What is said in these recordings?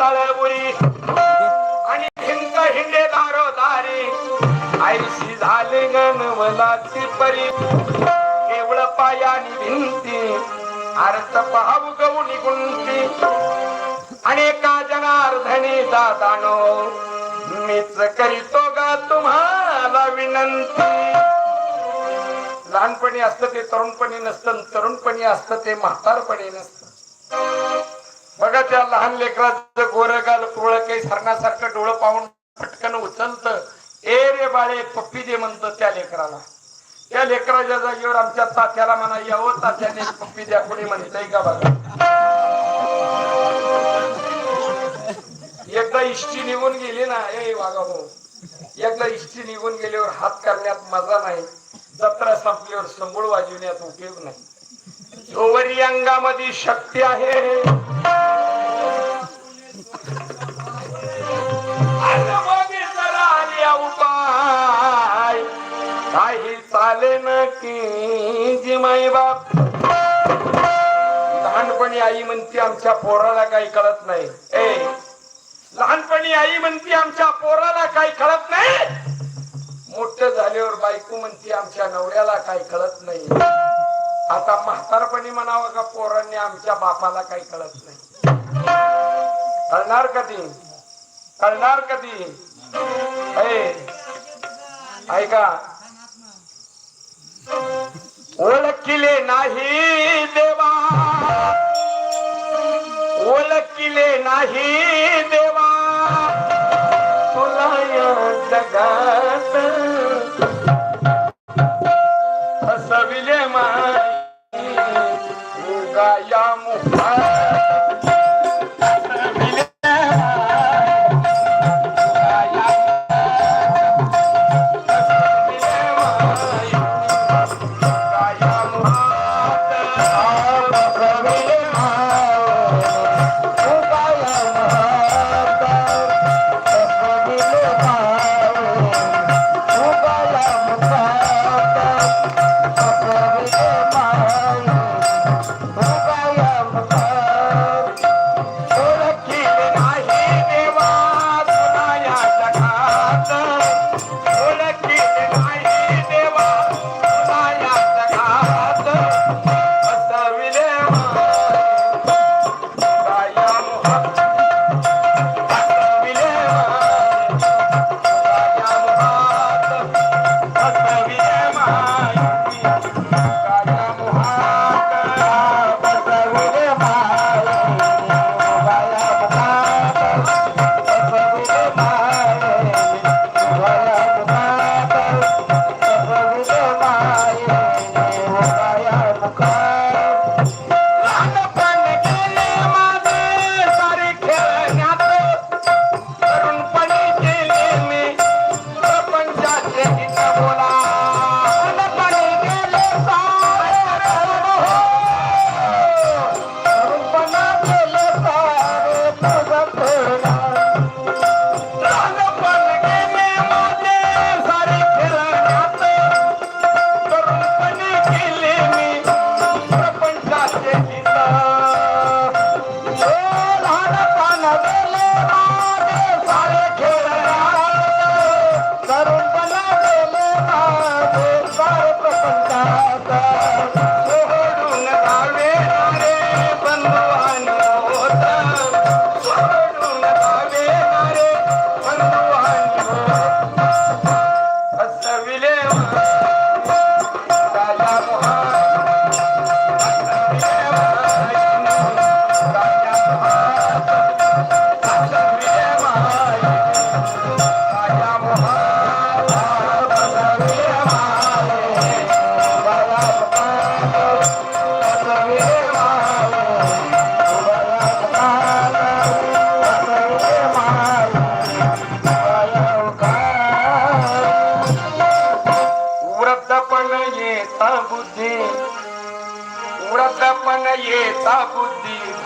तळबुरी. आणि भिंत हिंडे दारो दारी. आईशी झाले गणवलाची परी. केवळ पायानी भिंती. अर्थ पाहू गवणी गुंती. अनेका जनार्धनी दादानो मीच करीतो गा तुम्हाला विनंती. लहानपणी असतं ते तरुणपणी नसतं तरुणपणी असतं ते म्हातारपणी नसतं बघा त्या लहान लेकराचं गोरगाल पोळ काही सरण्यासारखं डोळं पाहून पटकन उचलत. ए रे बाळे पप्पी दे म्हणत त्या लेकराला. त्या लेकराच्या जागेवर आमच्या तात्याला म्हणा यावं तात्याने पप्पी द्या कोणी म्हणतय का बघा? एकदा इष्टी निघून गेली ना ए वागा भाऊ. एकदा इष्टी निघून गेल्यावर हात करण्यात मजा नाही. जत्रा संपल्यावर संबूळ वाजविण्यात उपयोग नाही. जोवरी अंगामध्ये शक्ती आहे. उपाय. काही चालेन की जी माई बाप. लहानपणी आई म्हणते आमच्या पोराला काही कळत नाही. ए लहानपणी आई म्हणते आमच्या पोराला काही कळत नाही. मोठं झाल्यावर बायको म्हणते आमच्या नवऱ्याला काही कळत नाही. आता म्हातारपणी म्हणावं का पोरांनी आमच्या बापाला काही कळत नाही? कळणार कधी? कळणार कधी? ऐका. ओळखिले नाही देवा. ओळखिले नाही देवा. तुला या जगात हसविले माई लहानपण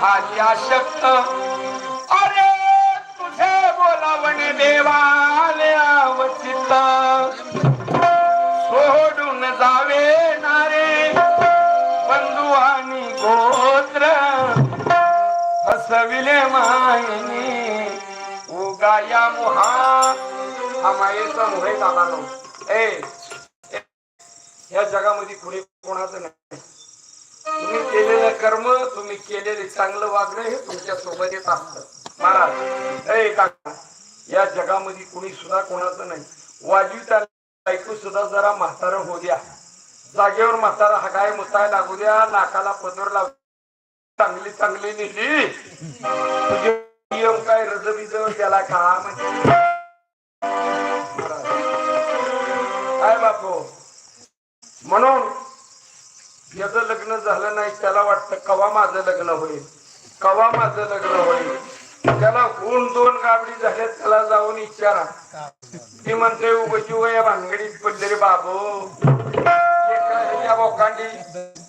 बुद्धी झाली अशक्त अरे तुझे बोलावणे देवाले अवचित सोडून जावे नारे बंधू आणि गोत्र. बसविले मायनी उगाया मुहा. हा मायेचा मुहे दादा ए ए, या जगामध्ये कुणी कोणाचं नाही. तुम्ही केलेलं कर्म तुम्ही केलेले चांगलं वागणं हे तुमच्यासोबत येत असत. महाराज ए काका या जगामध्ये कुणी सुद्धा कोणाचं नाही. वाजवी ऐकू सुद्धा जरा म्हातार होऊ द्या. जागेवर म्हातारा हागाय मुताय लागू द्या नाकाला पदर लाव चांगली चांगली नेली तुझे नियम काय रजबीज त्याला का म्हणजे काय बापू? म्हणून याचं लग्न झालं नाही त्याला वाटतं कवा माझं लग्न होईल? कवा माझं लग्न होईल? त्याला होऊन दोन गाबडी झाल्यात त्याला जाऊन विचारा ती म्हणते उगची वया भानगडीत पडले रे बाबू. एका ह्याच्या बोकांडी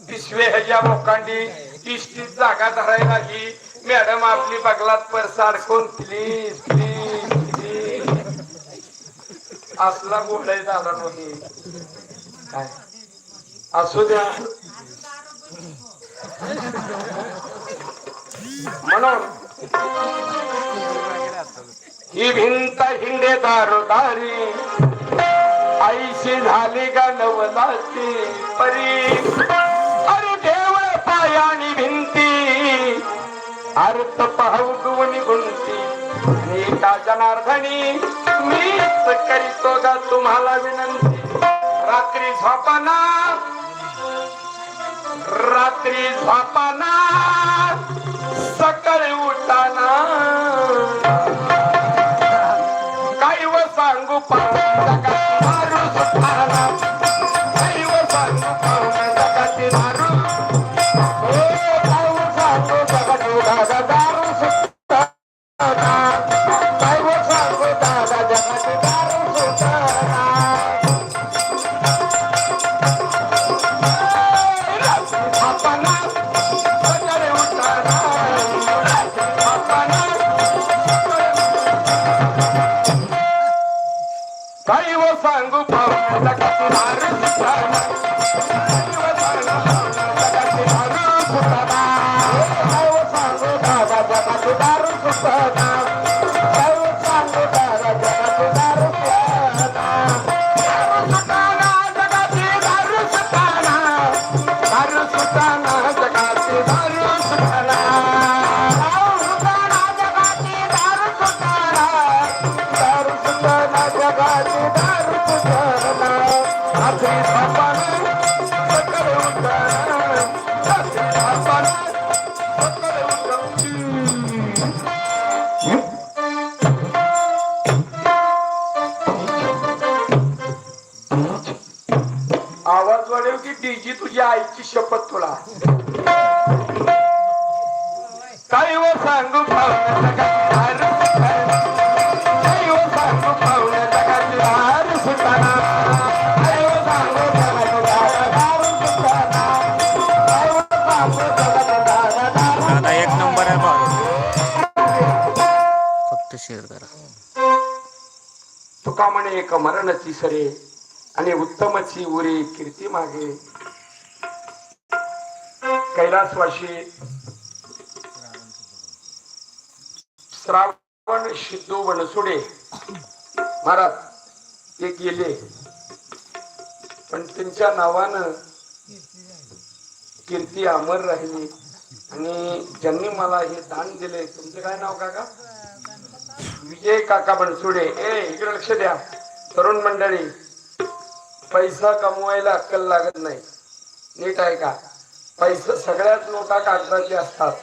पिशवे ह्याच्या बोकांडी तीस तीस जागा धरायला ही मॅडम आपली बगलात परस अडकून प्लीज प्लीज प्लीज असला बोलाय झाला नाही काय? असू द्या म्हणून ही भिंत हिंडे दारोदारी आईशी झाली का नवलाची परी? अरे देवळ पायाणी भिंती. अर्थ पाहुगवणी गुंती. एका जनार्दनी मीच करीतो का तुम्हाला विनंती. रात्री झोपाना रात्री झोपाना सकाळी उठाना. काही व सांगू पाहून तुका म्हणे एक मरणची सरे आणि उत्तमची उरी कीर्ती मागे. कैलासवाशी श्रावण सिद्धू बनसुडे महाराज ते गेले. पण त्यांच्या नावानं कीर्ती अमर राहिली. आणि ज्यांनी मला हे दान दिले तुमचं काय नाव काका? विजय काका बनसुडे ए इकडे लक्ष द्या. तरुण मंडळी पैसा कमवायला अक्कल लागत नाही. नीट आहे का पैसा सगळ्यात नोटा कागदाचे असतात.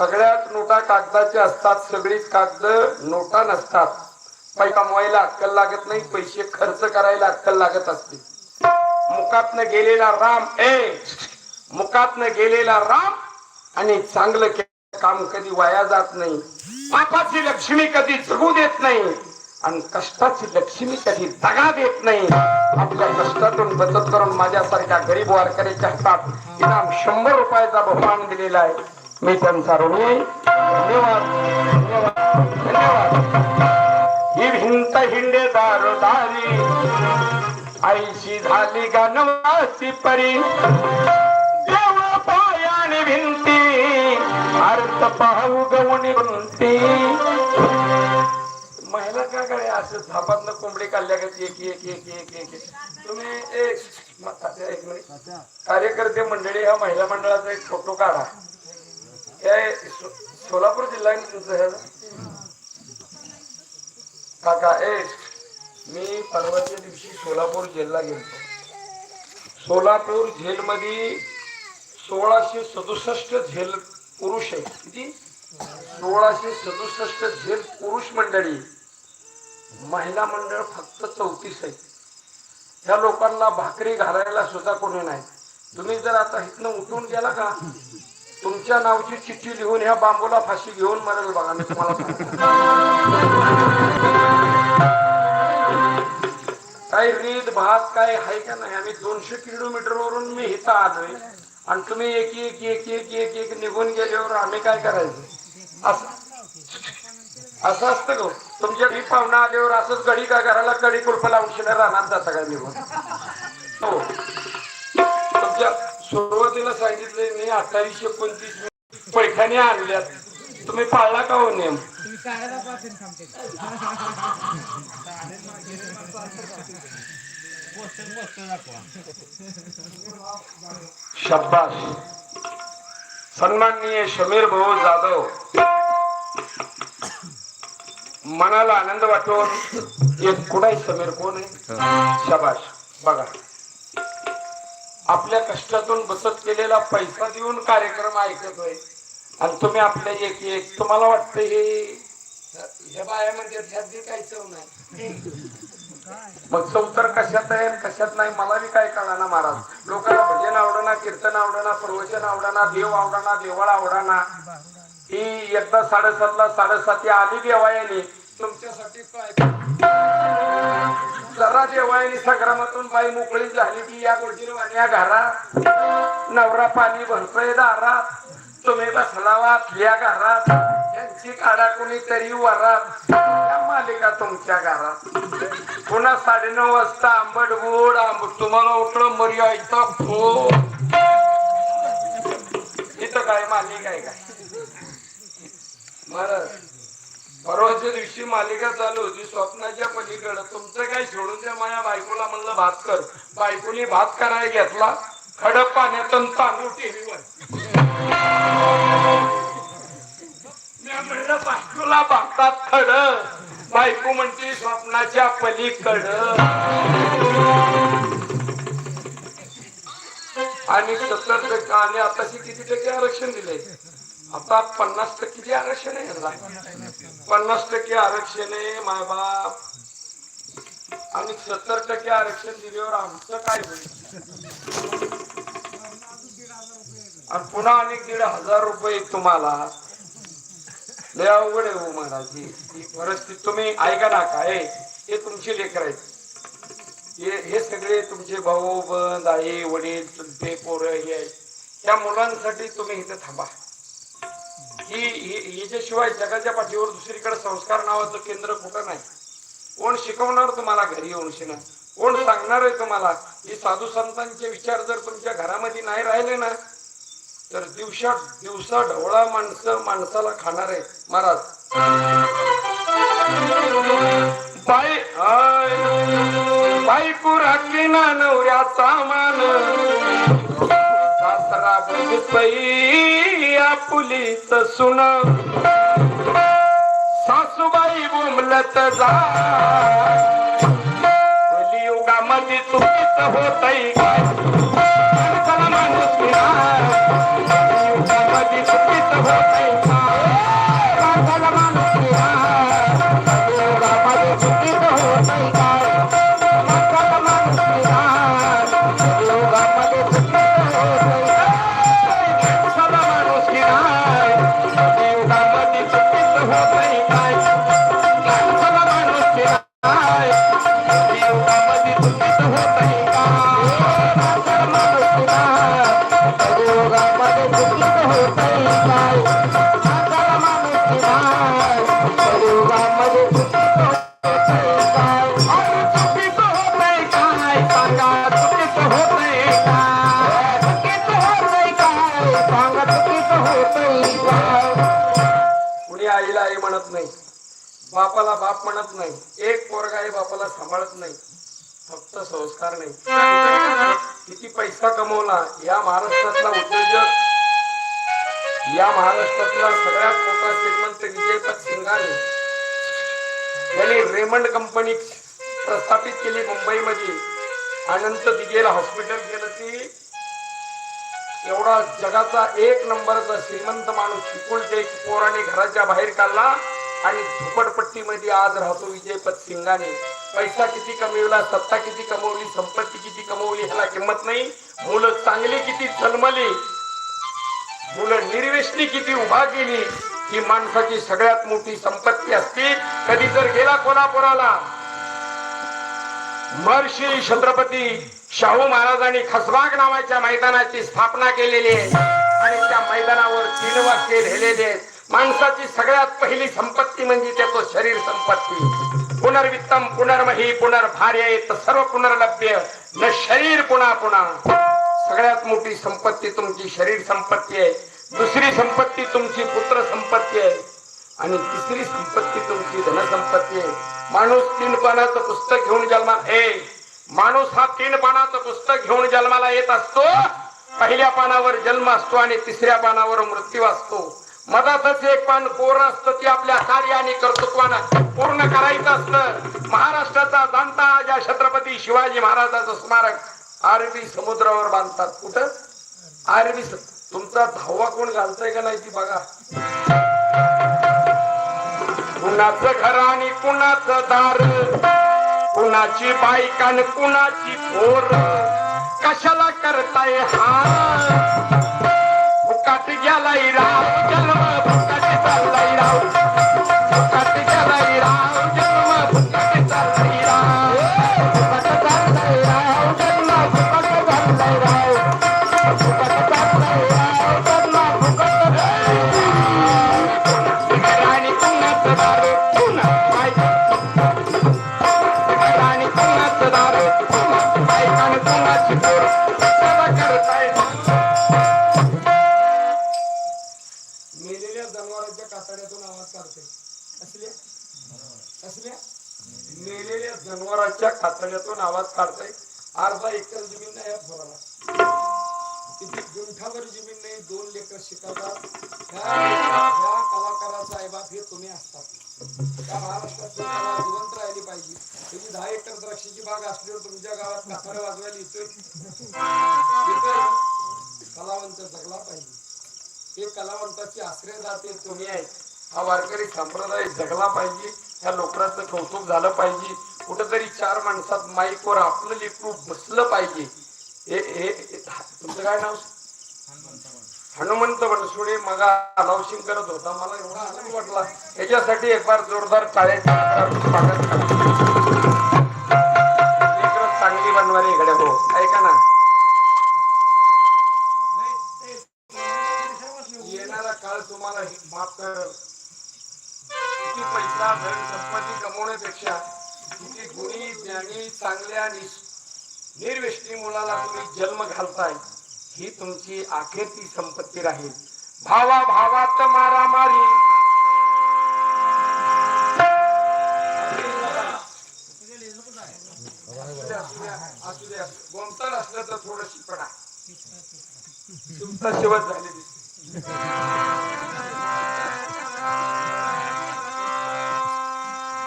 सगळ्यात नोटा कागदाचे असतात सगळीच कागद नोटा नसतात. पैसा कमवायला अक्कल लागत नाही पैसे खर्च करायला अक्कल लागत असते. मुकातनं गेलेला राम ए मुकातनं गेलेला राम आणि चांगलं काम कधी वाया जात नाही. पापाची लक्ष्मी कधी जगू देत नाही आणि कष्टाची लक्ष्मी कधी दगा देत नाही. आपल्या कष्टातून बचत करून माझ्यासारख्या गरीब वारकऱ्याच्या हातात इनाम शंभर रुपयाचा बहुमान दिलेला आहे. मी त्यांचा ऋणी आहे. धन्यवाद धन्यवाद धन्यवाद. ही भिंत हिंडे दारोदारी आईशी झाली का नवाची परी. देव पायाने भिंती अर्थ पाहू गवणी भिंती महिला काय कडे असं झापातनं कोंबडी काढल्या का एक एक एक एक एक तुम्ही एक एक मिनिट कार्यकर्ते मंडळी ह्या महिला मंडळाचा एक फोटो काढा. हे सो- सोलापूर जिल्हा आहे तुमचं काका ए मी परवाच्या दिवशी सोलापूर जेलला गेलो सोलापूर जेलमध्ये सोळाशे सदुसष्ट झेल पुरुष आहे किती? सोळाशे सदुसष्ट झेल पुरुष मंडळी. महिला मंडळ फक्त चौतीस आहे ह्या लोकांना भाकरी घालायला सुद्धा कोणी नाही. तुम्ही जर आता इथनं उठून गेला का? तुमच्या नावची चिठ्ठी लिहून ह्या बांबूला फाशी घेऊन मरेल बघा मी तुम्हाला काही रीत भात काय आहे का नाही? आम्ही दोनशे किलोमीटर वरून मी इथं आलोय. आणि तुम्ही एक एक एक एक एक एक निघून गेल्यावर आम्ही काय करायचं? असं. असं असतं ग हो? तुमच्या घरी पाहुणा आल्यावर असंच गडी का घराला कडी कुलप लावून शिला राहणार जाता काय निघून? हो. तुमच्या सुरुवातीला सांगितलंय मी अठ्ठावीसशे एकोणतीस पैठणी आणल्यात. तुम्ही पाळला का हो नेम? शब्दास सन्माननीय शमीर भाऊ जाधव. मनाला आनंद वाटून एक कुणाही समीर कोण आहे? शबाश बघा. आपल्या कष्टातून बचत केलेला पैसा देऊन कार्यक्रम ऐकतोय. आणि तुम्ही आपल्या एक एक तुम्हाला वाटतं हे बाया म्हणजे काही चव नाही. मग चौतर कशात आहे कशात नाही मला बी काय कळणार महाराज. लोकांना भजन आवडना कीर्तन आवडना प्रवचन आवडना देव आवडना देवळ आवडना. ही एकदा साडेसातला साडेसाती आली देवायाने तुमच्यासाठी काय नवरा देवायनी संग्रामातून बाई मोकळी झाली की या गोष्टी वाण्या घरात. नवरा पाणी भरतोय दारात. तुम्ही बसलावात या घरात. यांची काढा कुणीतरी वरात. या मालिका तुमच्या घरात. पुन्हा साडेनऊ वाजता आंबट गोड आंब तुम्हाला उठलं मर्यादा फो इथं काय मालिका आहे काय? बरं. परवाच्या दिवशी मालिका चालू होती. स्वप्नाच्या पलीकडे. तुमचं काय सोडून द्या. माझ्या बायकोला म्हणलं भात कर. बायकोनी भात करायला घेतला. खडक पाण्यात तांदूळ टीव्हीवर मी म्हणलं बायकोला भातात खड. बायको म्हणते स्वप्नाच्या पलीकड. आणि सत्तर टक्के आणि आताशी किती टक्के आरक्षण दिले आता पन्नास टक्के आरक्षण आहे पन्नास टक्के आरक्षण आहे मायबाप आणि सत्तर टक्के आरक्षण दिल्यावर आमचं काय होईल? आणि पुन्हा आणि दीड हजार रुपये तुम्हाला. लय अवघड आहे हो महाराज. ही परिस्थिती तुम्ही ऐका ना काय हे तुमचे लेकर आहेत. हे हे सगळे तुमचे भाऊ बंद आई वडील चुलते पोरं हे आहेत. त्या मुलांसाठी तुम्ही इथे थांबा. ही हिच्याशिवाय जगाच्या पाठीवर दुसरीकडे संस्कार नावाचं केंद्र कुठं नाही. कोण शिकवणार तुम्हाला घरी येऊन शिना कोण सांगणार आहे तुम्हाला? ही साधू संतांचे विचार जर तुमच्या घरामध्ये नाही राहिले ना तर दिवसा दिवसा ढवळा माणसं माणसाला खाणार आहे. महाराज. बाई आय, बायको राखली ना नवऱ्याचा मान. सासरा त्या आपुलीच सुन. सासूबाई बोमलत जा. युगामध्ये चुकीच होत माणूस युगामध्ये चुकीच माणूस बापाला बाप म्हणत नाही. एक पोरगा आई बापाला सांभाळत नाही. फक्त संस्कार नाही. किती पैसा कमवला. या महाराष्ट्रातला उद्योजक या महाराष्ट्रातला सगळ्यात मोठा श्रीमंत विजयपत सिंगाने याने रेमंड कंपनी प्रस्थापित केली मुंबईमध्ये. अनंत दिगेला हॉस्पिटल केलं ती. एवढा जगाचा एक नंबरचा श्रीमंत माणूस शिकून एक पोराने घराच्या बाहेर काढला. आणि झोपडपट्टीमध्ये आज राहतो विजयपत सिंगाने पैसा किती कमविला सत्ता किती कमवली संपत्ती किती कमवली ह्याला किंमत नाही. मुलं चांगली किती जन्मली मुलं निर्वेशनी किती उभा केली. ही माणसाची सगळ्यात मोठी संपत्ती असते. कधी जर गेला कोल्हापुराला. महर्षी छत्रपती शाहू महाराजांनी खसबाग नावाच्या मैदानाची स्थापना केलेली आहे. आणि त्या मैदानावर तीन वाक्य लिहिलेले आहेत. माणसाची सगळ्यात पहिली संपत्ती म्हणजे त्याचं शरीर संपत्ती. पुनर्वित्तम पुनर्मही पुनर्भार्य सर्व पुनर्लभ्य. न शरीर पुन्हा पुन्हा. सगळ्यात मोठी संपत्ती तुमची शरीर संपत्ती आहे. दुसरी संपत्ती तुमची पुत्र संपत्ती आहे. आणि तिसरी संपत्ती तुमची धनसंपत्ती आहे. माणूस तीन पानाचं पुस्तक घेऊन जन्मा ए माणूस हा तीन पानाचं पुस्तक घेऊन जन्माला येत असतो. पहिल्या पानावर जन्म असतो आणि तिसऱ्या पानावर मृत्यू असतो. मधातच एक पान कोरं असतं ते आपल्या कार्य आणि कर्तृत्वानं पूर्ण करायचं असतं. महाराष्ट्राचा जाणता ज्या छत्रपती शिवाजी महाराजाचं स्मारक अरबी समुद्रावर बांधतात. कुठं? अरबी तुमचा धावा कोण घालतोय का नाही ती बघा. कुणाचं घर आणि कुणाचं दार कुणाची बाईक आणि कुणाची पोर कशाला करताय हा मेलेल्या जनावरांच्या कातड्यातून आवाज काढते. असल्या? असल्या? मेलेल्या जनावरांच्या कातड्यातून आवाज काढते. महाराष्ट्रात जिवंत राहिली पाहिजे. तुम्ही दहा एकर द्राक्षाची बाग असल्यावर तुमच्या गावात कातडं वाजवायला येतोय. कलावंत जगला पाहिजे. हे कलावंताची आश्रयदाते तुम्ही आहे? हा वारकरी संप्रदाय जगला पाहिजे. ह्या लोकांचं कौतुक झालं पाहिजे. कुठंतरी चार माणसात माईकवर आपलं लेकरू बसलं पाहिजे. हे हे हे- तुमचं काय नाव? हनुमंत बनसोडे मगा अनाउन्सिंग करत होता. मला एवढा आनंद वाटला. याच्यासाठी एक बार जोरदार टाळ्याची स्वागत चांगली बनवारी इकडे हो. ऐका ना. येणारा काळ तुम्हाला माफ कर. किती पैसा धन संपत्ती कमवण्यापेक्षा किती गुणी ज्ञानी चांगल्या आणि मुलाला तुम्ही जन्म घालताय. ही तुमची अखेरची संपत्ती राहील. भावा भावात मारामारी असू असू द्या, असू द्या. असलं तर थोडं पडा. तुमचा शेवट झालेली.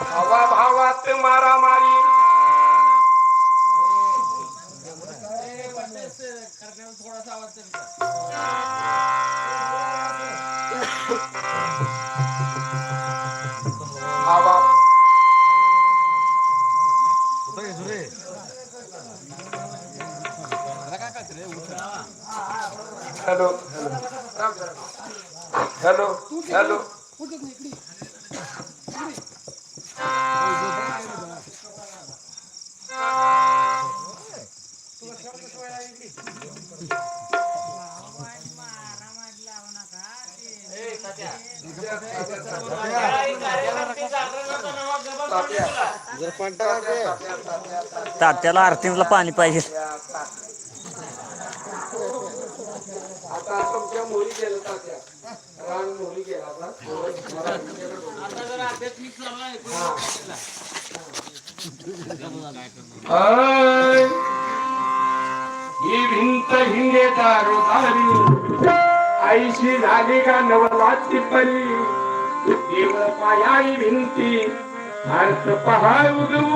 भावा भावात मारामारी हॅलो हॅलो. तात्याला आरतीला पाणी पाहिजे. आता तुमच्या मुली गेल्या तात्या रान मोरी गेला ही भिंत हिंगे दारो दारी आईशी झाली का नवलाची परी देव पायाई भिंती. भारत पहा उगवू.